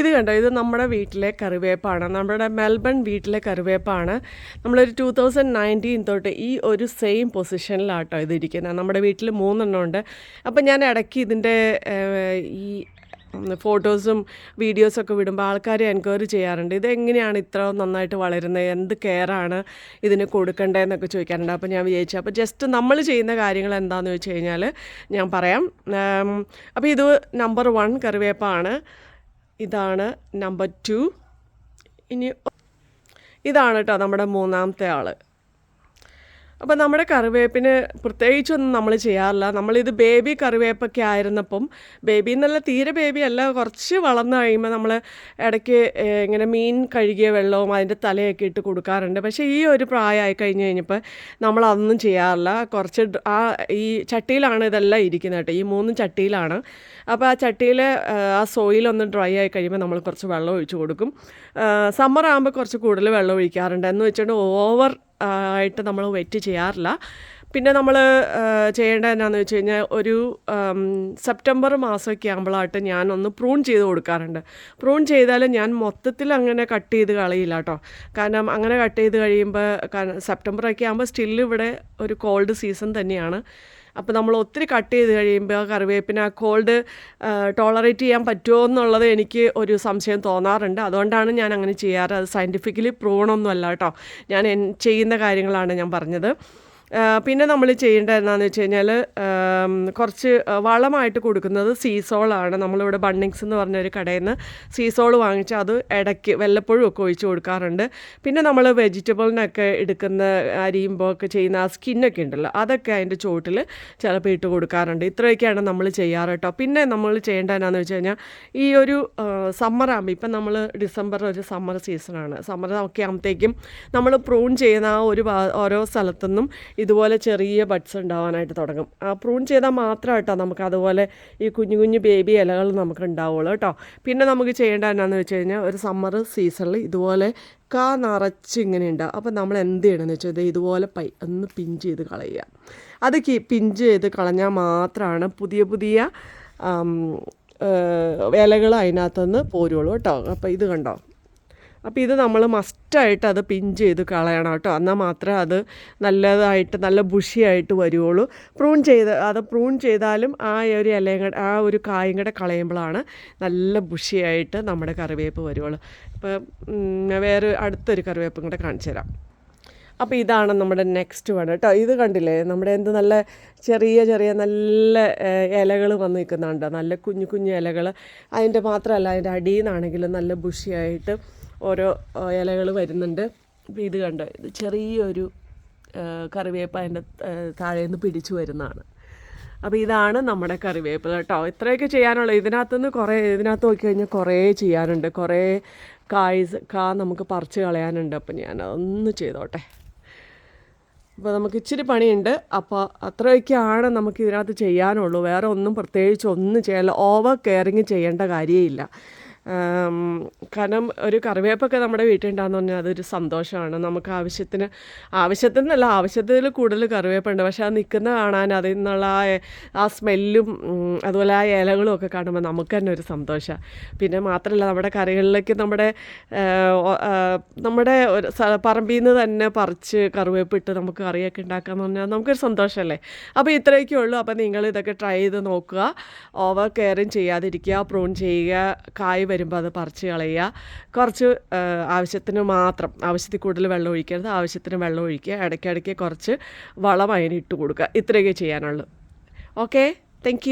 ഇത് കണ്ടോ? ഇത് നമ്മുടെ വീട്ടിലെ കറിവേപ്പാണ്. നമ്മുടെ മെൽബൺ വീട്ടിലെ കറിവേപ്പാണ്. നമ്മളൊരു ടു തൗസൻഡ് നയന്റീൻ തൊട്ട് ഈ ഒരു സെയിം പൊസിഷനിലാട്ടോ ഇത് ഇരിക്കുന്നത് നമ്മുടെ വീട്ടിൽ മൂന്നെണ്ണം ഉണ്ട്. അപ്പം ഞാൻ ഇടയ്ക്ക് ഇതിന്റെ ഈ ഫോട്ടോസും വീഡിയോസൊക്കെ വിടുമ്പോൾ ആൾക്കാർ എൻക്വയറി ചെയ്യാറുണ്ട്. ഇതെങ്ങനെയാണ് ഇത്ര നന്നായിട്ട് വളരുന്നത് എന്ത് കെയറാണ് ഇതിന് കൊടുക്കേണ്ടതെന്നൊക്കെ ചോദിക്കാറുണ്ട്. അപ്പോൾ ഞാൻ വിചാരിച്ചു. അപ്പോൾ ജസ്റ്റ് നമ്മൾ ചെയ്യുന്ന കാര്യങ്ങൾ എന്താണെന്ന് വെച്ച് കഴിഞ്ഞാൽ ഞാൻ പറയാം. അപ്പോൾ ഇത് നമ്പർ വൺ കറിവേപ്പാണ്. ഇതാണ് നമ്പർ ടു ഇനി ഇതാണ് കേട്ടോ നമ്മുടെ മൂന്നാമത്തെ ആൾ അപ്പോൾ നമ്മുടെ കറിവേപ്പിന് പ്രത്യേകിച്ചൊന്നും നമ്മൾ ചെയ്യാറില്ല. നമ്മളിത് ബേബി കറിവേപ്പൊക്കെ ആയിരുന്നപ്പം ബേബി എന്നല്ല തീരെ ബേബി അല്ല കുറച്ച് വളർന്നു കഴിയുമ്പോൾ നമ്മൾ ഇടയ്ക്ക് ഇങ്ങനെ മീൻ കഴുകിയ വെള്ളവും അതിന്റെ തലയൊക്കെ ഇട്ട് കൊടുക്കാറുണ്ട്. പക്ഷേ ഈ ഒരു പ്രായമായി കഴിഞ്ഞ് കഴിഞ്ഞപ്പോൾ നമ്മളതൊന്നും ചെയ്യാറില്ല. കുറച്ച് ആ ഈ ചട്ടിയിലാണ് ഇതെല്ലാം ഇരിക്കുന്നത് കേട്ടോ. ഈ മൂന്നും ചട്ടിയിലാണ്. അപ്പോൾ ആ ചട്ടിയിൽ ആ സോയിലൊന്ന് ഡ്രൈ ആയി കഴിയുമ്പോൾ നമ്മൾ കുറച്ച് വെള്ളം ഒഴിച്ച് കൊടുക്കും. സമ്മർ ആകുമ്പോൾ കുറച്ച് കൂടുതൽ വെള്ളം ഒഴിക്കാറുണ്ട്. എന്ന് വെച്ചിട്ടുണ്ടെങ്കിൽ ഓവർ ആയിട്ട് നമ്മൾ വെയിറ്റ് ചെയ്യാറില്ല. പിന്നെ നമ്മൾ ചെയ്യേണ്ടത് എന്നാന്ന് വെച്ച് കഴിഞ്ഞാൽ ഒരു സെപ്റ്റംബർ മാസമൊക്കെ ആകുമ്പോഴായിട്ട് ഞാനൊന്ന് പ്രൂൺ ചെയ്ത് കൊടുക്കാറുണ്ട്. പ്രൂൺ ചെയ്താൽ ഞാൻ മൊത്തത്തിൽ അങ്ങനെ കട്ട് ചെയ്ത് കളയില്ല കേട്ടോ. കാരണം അങ്ങനെ കട്ട് ചെയ്ത് കഴിയുമ്പോൾ സെപ്റ്റംബർ ഒക്കെ ആകുമ്പോൾ സ്റ്റിൽ ഇവിടെ ഒരു കോൾഡ് സീസൺ തന്നെയാണ്. അപ്പോൾ നമ്മൾ ഒത്തിരി കട്ട് ചെയ്ത് കഴിയുമ്പോൾ കറിവേപ്പിന് കോൾഡ് ടോളറേറ്റ് ചെയ്യാൻ പറ്റുമോ എന്നുള്ളത് എനിക്ക് ഒരു സംശയം തോന്നാറുണ്ട്. അതുകൊണ്ടാണ് ഞാൻ അങ്ങനെ ചെയ്യാറ്. അത് സയന്റിഫിക്കലി പ്രൂവണമൊന്നുമല്ല കേട്ടോ. ഞാൻ ചെയ്യുന്ന കാര്യങ്ങളാണ് ഞാൻ പറഞ്ഞത്. പിന്നെ നമ്മൾ ചെയ്യേണ്ട എന്താണെന്ന് വെച്ച് കഴിഞ്ഞാൽ കുറച്ച് വളമായിട്ട് കൊടുക്കുന്നത് സീസോളാണ് നമ്മളിവിടെ ബണ്ണിങ്സ് എന്ന് പറഞ്ഞൊരു കടയിൽ നിന്ന് സീസോൾ വാങ്ങിച്ച് അത് ഇടയ്ക്ക് വല്ലപ്പോഴും ഒക്കെ ഒഴിച്ച് കൊടുക്കാറുണ്ട്. പിന്നെ നമ്മൾ വെജിറ്റബിളിനൊക്കെ എടുക്കുന്ന അരിയുമ്പോൾ ഒക്കെ ചെയ്യുന്ന ആ സ്കിന്നൊക്കെ ഉണ്ടല്ലോ അതൊക്കെ അതിന്റെ ചുവട്ടിൽ ചിലപ്പോൾ ഇട്ട് കൊടുക്കാറുണ്ട്. ഇത്രയൊക്കെയാണ് നമ്മൾ ചെയ്യാറ് കേട്ടോ. പിന്നെ നമ്മൾ ചെയ്യേണ്ട എന്നാന്ന് വെച്ച് കഴിഞ്ഞാൽ ഈ ഒരു സമ്മർ ആകുമ്പോൾ ഇപ്പം നമ്മൾ ഡിസംബർ ഒരു സമ്മർ സീസണാണ് സമ്മർ ഒക്കെ ആകുമ്പോഴത്തേക്കും നമ്മൾ പ്രൂൺ ചെയ്യുന്ന ആ ഒരു ഓരോ സ്ഥലത്തുനിന്നും ഇതുപോലെ ചെറിയ ബഡ്സ് ഉണ്ടാവാനായിട്ട് തുടങ്ങും. ആ പ്രൂൺ ചെയ്താൽ മാത്രം കേട്ടോ നമുക്ക് അതുപോലെ ഈ കുഞ്ഞു കുഞ്ഞു ബേബി ഇലകൾ നമുക്ക് ഉണ്ടാവുള്ളൂ കേട്ടോ പിന്നെ നമുക്ക് ചെയ്യേണ്ട എന്നാന്ന് വെച്ച് കഴിഞ്ഞാൽ ഒരു സമ്മർ സീസണിൽ ഇതുപോലെ കാ നിറച്ച് ഇങ്ങനെ ഉണ്ടാവും അപ്പോൾ നമ്മൾ എന്ത് ചെയ്യണമെന്ന് വെച്ചാൽ ഇത് ഇതുപോലെ പൈ ഒന്ന് പിഞ്ച് ചെയ്ത് കളയുക. അത് പിഞ്ച് ചെയ്ത് കളഞ്ഞാൽ മാത്രമാണ് പുതിയ പുതിയ ഇലകൾ അതിനകത്തുനിന്ന് പോരുള്ളൂ കേട്ടോ അപ്പോൾ ഇത് കണ്ടോ? അപ്പോൾ ഇത് നമ്മൾ മസ്റ്റായിട്ട് അത് പിൻ ചെയ്ത് കളയണം കേട്ടോ. എന്നാൽ മാത്രമേ അത് നല്ലതായിട്ട് നല്ല ബുഷിയായിട്ട് വരുള്ളൂ പ്രൂൺ ചെയ്ത് അത് പ്രൂൺ ചെയ്താലും ആ ഒരു ഇലയും കൂടെ ആ ഒരു കായും കൂടെ കളയുമ്പോഴാണ് നല്ല ബുഷിയായിട്ട് നമ്മുടെ കറിവേപ്പ് വരുള്ളൂ ഇപ്പോൾ വേറെ അടുത്തൊരു കറിവേപ്പും കൂടെ കാണിച്ചു തരാം. അപ്പോൾ ഇതാണ് നമ്മുടെ നെക്സ്റ്റ് വൺ കേട്ടോ. ഇത് കണ്ടില്ലേ? നമ്മുടെ എന്ത് നല്ല ചെറിയ ചെറിയ നല്ല ഇലകൾ വന്ന് നിൽക്കുന്നുണ്ട്. നല്ല കുഞ്ഞു കുഞ്ഞു ഇലകൾ അതിന്റെ മാത്രമല്ല അതിന്റെ അടിയിൽ നിന്നാണെങ്കിലും നല്ല ബുഷിയായിട്ട് ഓരോ ഇലകൾ വരുന്നുണ്ട്. അപ്പോൾ ഇത് കണ്ടോ? ഇത് ചെറിയൊരു കറിവേപ്പ് അതിന്റെ താഴെ നിന്ന് പിടിച്ചു വരുന്നതാണ്. അപ്പോൾ ഇതാണ് നമ്മുടെ കറിവേപ്പ് കേട്ടോ. ഇത്രയൊക്കെ ചെയ്യാനുള്ളൂ. ഇതിനകത്തുനിന്ന് കുറേ ഇതിനകത്ത് നോക്കി കഴിഞ്ഞാൽ കുറേ ചെയ്യാനുണ്ട്. കുറേ കായ് കാ നമുക്ക് പറിച്ച് കളയാനുണ്ട്. അപ്പോൾ ഞാൻ അതൊന്ന് ചെയ്തോട്ടെ. അപ്പോൾ നമുക്ക് ഇച്ചിരി പണിയുണ്ട്. അപ്പോൾ അത്രയൊക്കെയാണ് നമുക്ക് ഇതിനകത്ത് ചെയ്യാനുള്ളൂ. വേറെ ഒന്നും പ്രത്യേകിച്ച് ഒന്നും ചെയ്യാനില്ല ഓവർ കെയറിങ് ചെയ്യേണ്ട കാര്യമില്ല. കാരണം ഒരു കറിവേപ്പൊക്കെ നമ്മുടെ വീട്ടിൽ ഉണ്ടാകുന്ന പറഞ്ഞാൽ അതൊരു സന്തോഷമാണ്. നമുക്ക് ആവശ്യത്തിന് ആവശ്യത്തിനല്ല ആവശ്യത്തിൽ കൂടുതൽ കറിവേപ്പുണ്ട്. പക്ഷെ അത് നിൽക്കുന്ന കാണാൻ അതിൽ നിന്നുള്ള ആ സ്മെല്ലും അതുപോലെ ആ ഇലകളും ഒക്കെ കാണുമ്പോൾ നമുക്ക് തന്നെ ഒരു സന്തോഷമാണ് പിന്നെ മാത്രമല്ല നമ്മുടെ കറികളിലേക്ക് നമ്മുടെ നമ്മുടെ ഒരു പറമ്പിൽ നിന്ന് തന്നെ പറിച്ച് കറിവേപ്പ് ഇട്ട് നമുക്ക് കറിയൊക്കെ ഉണ്ടാക്കാന്ന് പറഞ്ഞാൽ നമുക്കൊരു സന്തോഷമല്ലേ അപ്പോൾ ഇത്രയൊക്കെ ഉള്ളൂ. അപ്പോൾ നിങ്ങൾ ഇതൊക്കെ ട്രൈ ചെയ്ത് നോക്കുക. ഓവർ കെയറിങ് ചെയ്യാതിരിക്കുക. പ്രൂൺ ചെയ്യുക. കായ് വരുമ്പോൾ അത് പറിച്ച് കളയുക. കുറച്ച് ആവശ്യത്തിന് മാത്രം ആവശ്യത്തിൽ കൂടുതൽ വെള്ളം ഒഴിക്കരുത്. ആവശ്യത്തിന് വെള്ളം ഒഴിക്കുക. ഇടയ്ക്കിടയ്ക്ക് കുറച്ച് വളം അതിന് ഇട്ട് കൊടുക്കുക. ഇത്രയൊക്കെ ചെയ്യാനുള്ളൂ. Okay thank